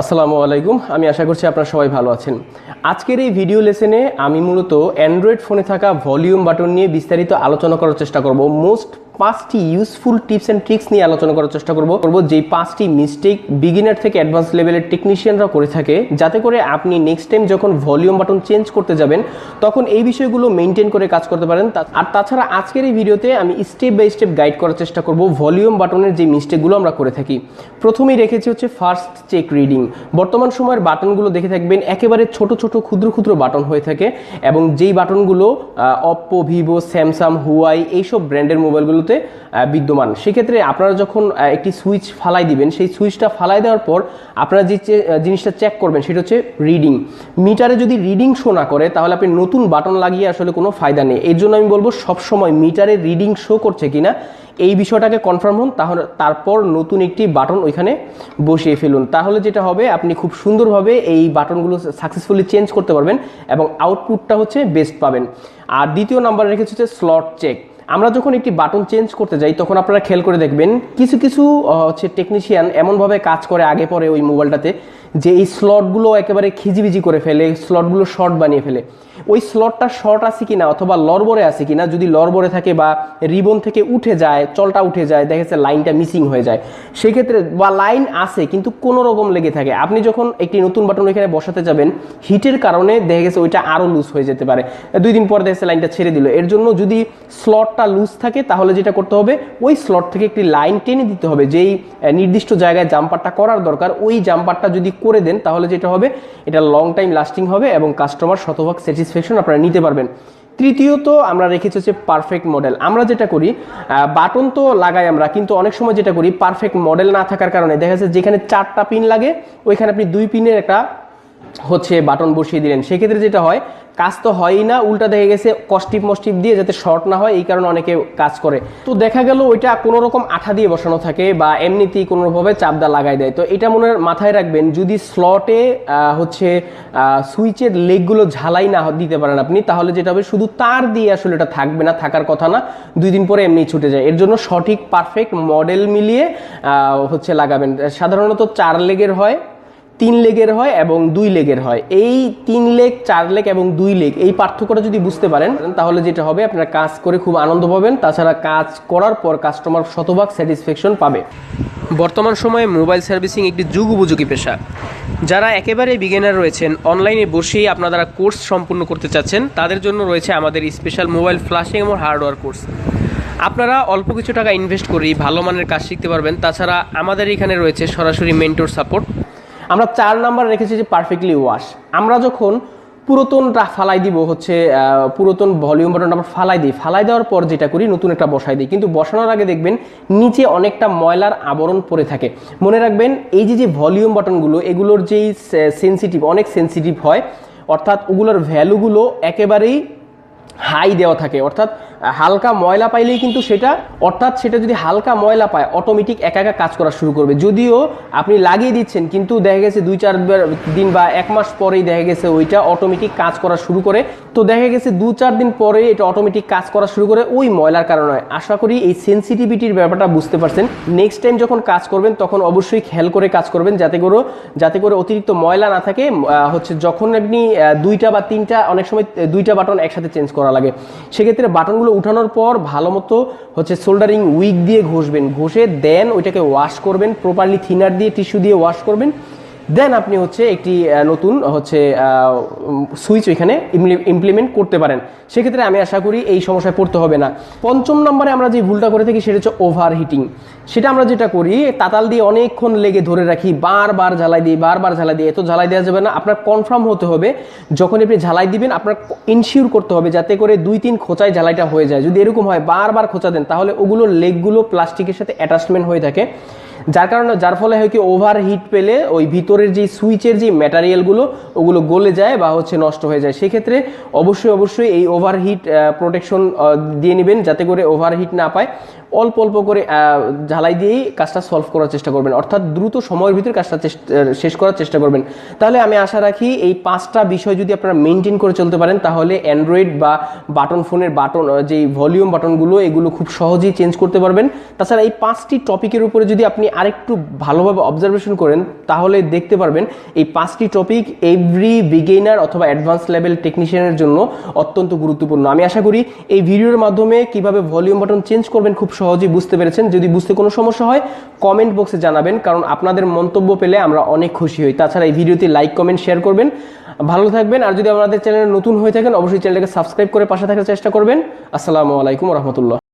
আসসালামু আলাইকুম। আমি আশা করছি আপনারা সবাই ভালো আছেন। আজকের এই ভিডিও লেসনে আমি মূলত অ্যান্ড্রয়েড ফোনে থাকা ভলিউম বাটন নিয়ে বিস্তারিত আলোচনা করার চেষ্টা করব। মোস্ট পাঁচটি ইউজফুল টিপস অ্যান্ড ট্রিক্স নিয়ে আলোচনা করার চেষ্টা করব। করব যেই পাঁচটি মিস্টেক বিগিনার থেকে অ্যাডভান্স লেভেলের টেকনিশিয়ানরা করে থাকে, যাতে করে আপনি নেক্সট টাইম যখন ভলিউম বাটন চেঞ্জ করতে যাবেন, তখন এই বিষয়গুলো মেনটেন করে কাজ করতে পারেন। আর তাছাড়া আজকের এই ভিডিওতে আমি স্টেপ বাই স্টেপ গাইড করার চেষ্টা করব ভলিউম বাটনের যে মিস্টেকগুলো আমরা করে থাকি। প্রথমেই রেখেছি হচ্ছে ফার্স্ট চেক রিডিং বর্তমান সময়ের বাটনগুলো দেখে থাকবেন, একেবারে ছোট ছোট, ক্ষুদ্র ক্ষুদ্র বাটন হয়ে থাকে এবং যেই বাটনগুলো অপ্পো ভিভো স্যামসাং হুয়াই এইসব ব্র্যান্ডের মোবাইলগুলোতে আহ, বিদ্যমান। সেক্ষেত্রে আপনারা যখন একটি সুইচ ফালাই দিবেন সেই সুইচটা ফালাই দেওয়ার পর আপনারা যে জিনিসটা চেক করবেন সেটা হচ্ছে রিডিং মিটারে যদি রিডিং শো না করে তাহলে আপনি নতুন বাটন লাগিয়ে আসলে কোনো ফায়দা নেই। এর জন্য আমি বলব সবসময় মিটারে রিডিং শো করছে কিনা এই বিষয়টাকে কনফার্ম হন তাহলে তারপর নতুন একটি বাটন ওইখানে বসিয়ে ফেলুন। তাহলে যেটা হবে আপনি খুব সুন্দরভাবে এই বাটনগুলো সাকসেসফুলি চেঞ্জ করতে পারবেন এবং আউটপুটটা হচ্ছে বেস্ট পাবেন। আর দ্বিতীয় নাম্বার রেখেছে হচ্ছে স্লট চেক আমরা যখন একটি বাটন চেঞ্জ করতে যাই, তখন আপনারা খেয়াল করে দেখবেন কিছু কিছু হচ্ছে টেকনিশিয়ান এমনভাবে কাজ করে আগে পরে ওই মোবাইলটাতে যে এই স্লটগুলো একেবারে খিজিবিজি করে ফেলে স্লটগুলো শর্ট বানিয়ে ফেলে। ওই স্লটটা শর্ট আছে কিনা অথবা লরবরে আছে কিনা, যদি লরবরে থাকে বা রিবন থেকে উঠে যায়, চলটা উঠে যায়, দেখা যাচ্ছে লাইনটা মিসিং হয়ে যায়, সেক্ষেত্রে বা লাইন আছে কিন্তু কোনো রকম লেগে থাকে। আপনি যখন একটি নতুন বাটন এখানে বসাতে যাবেন হিটের কারণে দেখা গেছে ওইটা আরও লুজ হয়ে যেতে পারে। দুই দিন পর দেখা লাইনটা ছেড়ে দিল। এর জন্য যদি স্লটটা লুজ থাকে, তাহলে যেটা করতে হবে, ওই স্লট থেকে একটি লাইন টেনে দিতে হবে। যেই নির্দিষ্ট জায়গায় জাম্পারটা করার দরকার, ওই জাম্পারটা যদি করে দেন, তাহলে যেটা হবে, এটা লং টাইম লাস্টিং হবে এবং কাস্টমার শতভাগ স্যাটিসফ্যাকশন আপনারা নিতে পারবেন। তৃতীয়ত, আমরা রেখেছি হচ্ছে পারফেক্ট মডেল আমরা যেটা করি বাটন তো লাগাই আমরা, কিন্তু অনেক সময় যেটা করি পারফেক্ট মডেল না থাকার কারণে দেখা যাচ্ছে যেখানে চারটা পিন লাগে, ওইখানে আপনি দুই পিনের একটা হচ্ছে বাটন বসিয়ে দিলেন। সেক্ষেত্রে যেটা হয় কাজ তো হয়ই না, উল্টা দেখা গেছে কস্টিপ মস্টিপ দিয়ে যাতে শর্ট না হয়, এই কারণে অনেকে কাজ করে। তো দেখা গেল ওইটা কোনো রকম আঠা দিয়ে বসানো থাকে বা এমনিতেই কোনোভাবে চাপদা লাগাই দেয়। তো এটা মনে মাথায় রাখবেন, যদি স্লটে হচ্ছে সুইচের লেগগুলো ঝালাই না দিতে পারেন আপনি, তাহলে যেটা হবে শুধু তার দিয়ে আসলে এটা থাকবে না, থাকার কথা না, দুই দিন পরে এমনি ছুটে যায়। এর জন্য সঠিক পারফেক্ট মডেল মিলিয়ে হচ্ছে লাগাবেন। সাধারণত চার লেগের হয় তিন লেগের হয় এবং দুই লেগের হয়। এই তিন লেগ, চার লেগ এবং দুই লেগ, এই পার্থক্যটা যদি বুঝতে পারেন, তাহলে যেটা হবে, আপনারা কাজ করে খুব আনন্দ পাবেন। তাছাড়া কাজ করার পর কাস্টমার শতভাগ স্যাটিসফ্যাকশন পাবে। বর্তমান সময়ে মোবাইল সার্ভিসিং একটি যুগ উপযোগী পেশা। যারা একেবারে বিগিনার রয়েছেন অনলাইনে বসেই আপনারা কোর্স সম্পূর্ণ করতে চাচ্ছেন, তাদের জন্য রয়েছে আমাদের স্পেশাল মোবাইল ফ্লাশিং এবং হার্ডওয়্যার কোর্স আপনারা অল্প কিছু টাকা ইনভেস্ট করেই ভালো মানের কাজ শিখতে পারবেন। তাছাড়া আমাদের এখানে রয়েছে সরাসরি মেন্টর সাপোর্ট আমরা চার নাম্বার রেখেছি যে পারফেক্টলি ওয়াশ আমরা যখন পুরাতনটা ফালাই দিব, হচ্ছে পুরাতন ভলিউম বাটনটা আমরা ফালাই দিই, ফালাই দেওয়ার পর যেটা করি, নতুন একটা বসাই দিই। কিন্তু বসানোর আগে দেখবেন, নিচে অনেকটা ময়লার আবরণ পড়ে থাকে। মনে রাখবেন, এই যে যে ভলিউম বাটনগুলো এগুলোর যেই সেন্সিটিভ অনেক সেন্সিটিভ হয়, অর্থাৎ ওগুলোর ভ্যালুগুলো একেবারেই হাই দেওয়া থাকে। অর্থাৎ হালকা ময়লা পাইলেই কিন্তু সেটা, অর্থাৎ সেটা যদি হালকা ময়লা পায় অটোমেটিক একা একা কাজ করা শুরু করবে। যদিও আপনি লাগিয়ে দিচ্ছেন, কিন্তু দেখা গেছে দুই চার দিন বা এক মাস পরেই দেখা গেছে ওইটা অটোমেটিক কাজ করা শুরু করে। তো দেখা গেছে দু চার দিন পরে এটা অটোমেটিক কাজ করা শুরু করে ওই ময়লার কারণে। আশা করি এই সেন্সিটিভিটির ব্যাপারটা বুঝতে পারছেন। নেক্সট টাইম যখন কাজ করবেন, তখন অবশ্যই খেয়াল করে কাজ করবেন, যাতে করে যাতে করে অতিরিক্ত ময়লা না থাকে। হচ্ছে যখন আপনি দুইটা বা তিনটা, অনেক সময় দুইটা বাটন একসাথে চেঞ্জ করা লাগে। সেক্ষেত্রে বাটনগুলো উঠানোর পর ভালো মতো হচ্ছে সোল্ডারিং উইক দিয়ে ঘষবেন। ঘষে দেন ওইটাকে ওয়াশ করবেন প্রপারলি থিনার দিয়ে টিস্যু দিয়ে ওয়াশ করবেন। দেন আপনি হচ্ছে একটি নতুন হচ্ছে সুইচ ওইখানে ইমপ্লিমেন্ট করতে পারেন। সেক্ষেত্রে আমি আশা করি এই সমস্যায় পড়তে হবে না। পঞ্চম নম্বরে আমরা যে ভুলটা করে থাকি সেটা হচ্ছে ওভার হিটিং সেটা আমরা যেটা করি, তাতাল দিয়ে অনেকক্ষণ লেগে ধরে রাখি, বারবার ঝালাই দিই, বারবার ঝালাই দিই, এত ঝালাই দেওয়া যাবে না। আপনার কনফার্ম হতে হবে যখন আপনি ঝালাই দিবেন, আপনার ইনশিওর করতে হবে যাতে করে দুই তিন খোঁচায় ঝালাইটা হয়ে যায়। যদি এরকম হয়, বারবার খোঁচা দেন, তাহলে ওগুলো লেগগুলো প্লাস্টিকের সাথে অ্যাটাচমেন্ট হয়ে থাকে। যার কারণে, যার ফলে হয় কি ওভার হিট পেলে ওই ভিতরের যে সুইচের যে ম্যাটারিয়ালগুলো ওগুলো গলে যায় বা হচ্ছে নষ্ট হয়ে যায়। সেক্ষেত্রে অবশ্যই অবশ্যই এই ওভারহিট প্রোটেকশন দিয়ে নেবেন যাতে করে ওভারহিট না পায়। অল্প অল্প করে ঝালাই দিয়েই কাজটা সলভ করার চেষ্টা করবেন। অর্থাৎ দ্রুত সময়ের ভিতরে কাজটা শেষ করার চেষ্টা করবেন। তাহলে আমি আশা রাখি এই পাঁচটা বিষয় যদি আপনারা মেনটেন করে চলতে পারেন, তাহলে অ্যান্ড্রয়েড বা বাটন ফোনের বাটন যেই ভলিউম বাটনগুলো, এগুলো খুব সহজেই চেঞ্জ করতে পারবেন। তাছাড়া এই পাঁচটি টপিকের উপরে যদি আপনি আরেকটু ভালোভাবে অবজারভেশন করেন, তাহলে দেখতে পারবেন এই পাঁচটি টপিক এভরি বিগেইনার অথবা অ্যাডভান্স লেভেল টেকনিশিয়ানের জন্য অত্যন্ত গুরুত্বপূর্ণ। আমি আশা করি এই ভিডিওর মাধ্যমে কীভাবে ভলিউম বাটন চেঞ্জ করবেন খুব সহজেই বুঝতে পেরেছেন। যদি বুঝতে কোনো সমস্যা হয় কমেন্ট বক্সে জানাবেন, কারণ আপনাদের মন্তব্য পেলে আমরা অনেক খুশি হই। তাছাড়া এই ভিডিওতে লাইক কমেন্ট শেয়ার করবেন। ভালো থাকবেন, আর যদি আমাদের চ্যানেলে নতুন হয়ে থাকেন, অবশ্যই চ্যানেলটাকে সাবস্ক্রাইব করে পাশে থাকার চেষ্টা করবেন। আসসালামু আলাইকুম রহমতুল্লাহ।